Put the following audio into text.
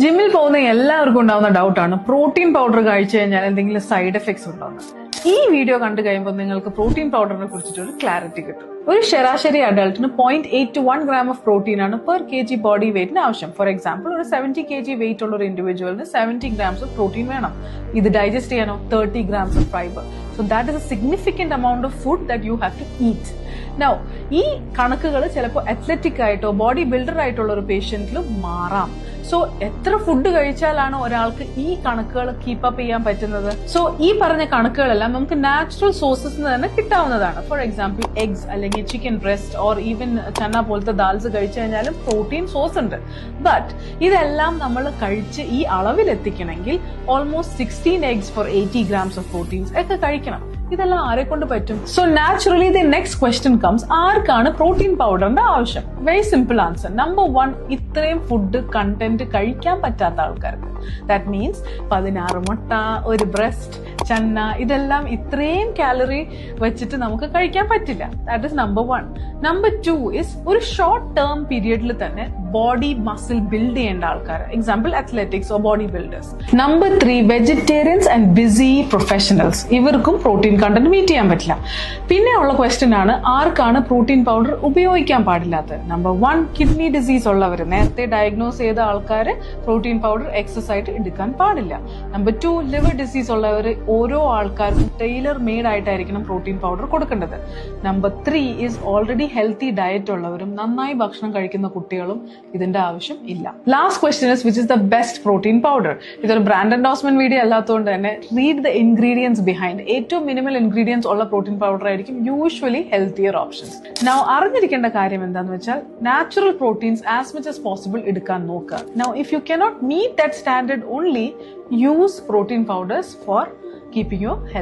ജിമ്മിൽ പോകുന്ന എല്ലാവർക്കും ഉണ്ടാവുന്ന ഡൗട്ടാണ് പ്രോട്ടീൻ പൗഡർ കഴിച്ചു കഴിഞ്ഞാൽ എന്തെങ്കിലും സൈഡ് എഫക്ട്സ് ഉണ്ടോ ഈ വീഡിയോ കണ്ടു കഴിയുമ്പോൾ നിങ്ങൾക്ക് പ്രോട്ടീൻ പൗഡറിനെ കുറിച്ചിട്ട് ഒരു ക്ലാരിറ്റി കിട്ടും. ഒരു ശരാശരി അഡൾട്ടിന് point eight to one gram of protein ആണ് പെർ കെ ജി ബോഡി വെയിറ്റിന് ആവശ്യം. ഫോർ എക്സാമ്പിൾ ഒരു സെവന്റി കെ ജി വെയിറ്റ് ഉള്ള ഒരു ഇൻഡിവിജ്വലിന് സെവന്റി ഗ്രാംസ് ഓഫ് പ്രോട്ടീൻ വേണം. ഇത് ഡൈജസ്റ്റ് ചെയ്യാനോ? Thirty grams of fibre so that is a significant amount of food that you have to eat now ഈ കണക്കുകൾ ചിലപ്പോൾ അത്ലറ്റിക് ആയിട്ടോ ബോഡി ബിൽഡർ ആയിട്ടുള്ള ഒരു പേഷ്യന്റിലും മാറാം. സോ എത്ര ഫുഡ് കഴിച്ചാലാണ് ഒരാൾക്ക് ഈ കണക്കുകൾ കീപ്പ് അപ്പ് ചെയ്യാൻ പറ്റുന്നത്? സോ ഈ പറഞ്ഞ കണക്കുകളെല്ലാം നമുക്ക് നാച്ചുറൽ സോഴ്സസ് തന്നെ കിട്ടാവുന്നതാണ്. ഫോർ എക്സാമ്പിൾ എഗ്സ് അല്ലെങ്കിൽ chicken breast or even chana പോലത്തെ ദാൽസ് കഴിച്ചു കഴിഞ്ഞാലും പ്രോട്ടീൻ സോഴ്സ് ഉണ്ട്. ബട്ട് ഇതെല്ലാം നമ്മൾ കഴിച്ച് ഈ അളവിൽ എത്തിക്കണമെങ്കിൽ almost sixteen eggs for eighty grams of proteins ഒക്കെ കഴിക്കണം. ഇതെല്ലാം ആരെ കൊണ്ട് പറ്റും? So naturally the next question comes ആർക്കാണ് പ്രോട്ടീൻ പൗഡറിന്റെ ആവശ്യം? Very simple answer number one ഇത്രയും ഫുഡ് കണ്ടന്റ് കഴിക്കാൻ പറ്റാത്ത ആൾക്കാർക്ക്. ദാറ്റ് മീൻസ് പതിനാറ് മുട്ട ഒരു ബ്രസ്റ്റ് ചന്ന ഇതെല്ലാം ഇത്രയും കാലറി വെച്ചിട്ട് നമുക്ക് കഴിക്കാൻ പറ്റില്ല. That is number one number two is ഒരു ഷോർട്ട് ടേം പീരിയഡിൽ തന്നെ ബോഡി മസിൽ ബിൽഡ് ചെയ്യേണ്ട ആൾക്കാർ example athletics or body builders number three vegetarians and busy professionals ഇവർക്കും പ്രോട്ടീൻ കണ്ടന്റ് മീറ്റ് ചെയ്യാൻ പറ്റില്ല. പിന്നെ ഉള്ള ക്വസ്റ്റ്യൻ ആണ് ആർക്കാണ് പ്രോട്ടീൻ പൗഡർ ഉപയോഗിക്കാൻ പാടില്ലാത്തത്? നമ്പർ വൺ കിഡ്നി ഡിസീസ് ഉള്ളവർ. നേരത്തെ ഡയഗ്നോസ് ചെയ്ത ആൾക്കാർ പ്രോട്ടീൻ പൗഡർ എക്സസ് ആയിട്ട് എടുക്കാൻ പാടില്ല. നമ്പർ ടു ലിവർ ഡിസീസ് ഉള്ളവർ ഓരോ ആൾക്കാർക്കും ടൈലർ മെയ്ഡ് ആയിട്ടായിരിക്കണം പ്രോട്ടീൻ പൗഡർ കൊടുക്കേണ്ടത്. Number three is already healthy diet ഉള്ളവരും നന്നായി ഭക്ഷണം കഴിക്കുന്ന കുട്ടികളും ഇതിന്റെ ആവശ്യം ഇല്ല. Last question is which is the best protein powder ഇതൊരു ബ്രാൻഡ് എൻഡോസ്മെന്റ് വീഡിയോ അല്ലാത്തതുകൊണ്ട് തന്നെ റീഡ് ദ ഇൻഗ്രീഡിയൻസ് ബിഹൈൻഡ് ഏറ്റവും മിനിമൽ ഇൻഗ്രീഡിയൻസ് ഉള്ള പ്രോട്ടീൻ പൗഡർ ആയിരിക്കും യൂഷ്വലി ഹെൽത്തിയർ ഓപ്ഷൻസ് നൗ അറിഞ്ഞിരിക്കേണ്ട കാര്യം എന്താണെന്ന് വെച്ചാൽ natural proteins as much as possible എടുക്കാൻ നോക്കുക. Now if you cannot meet that standard only use protein powders for keeping your health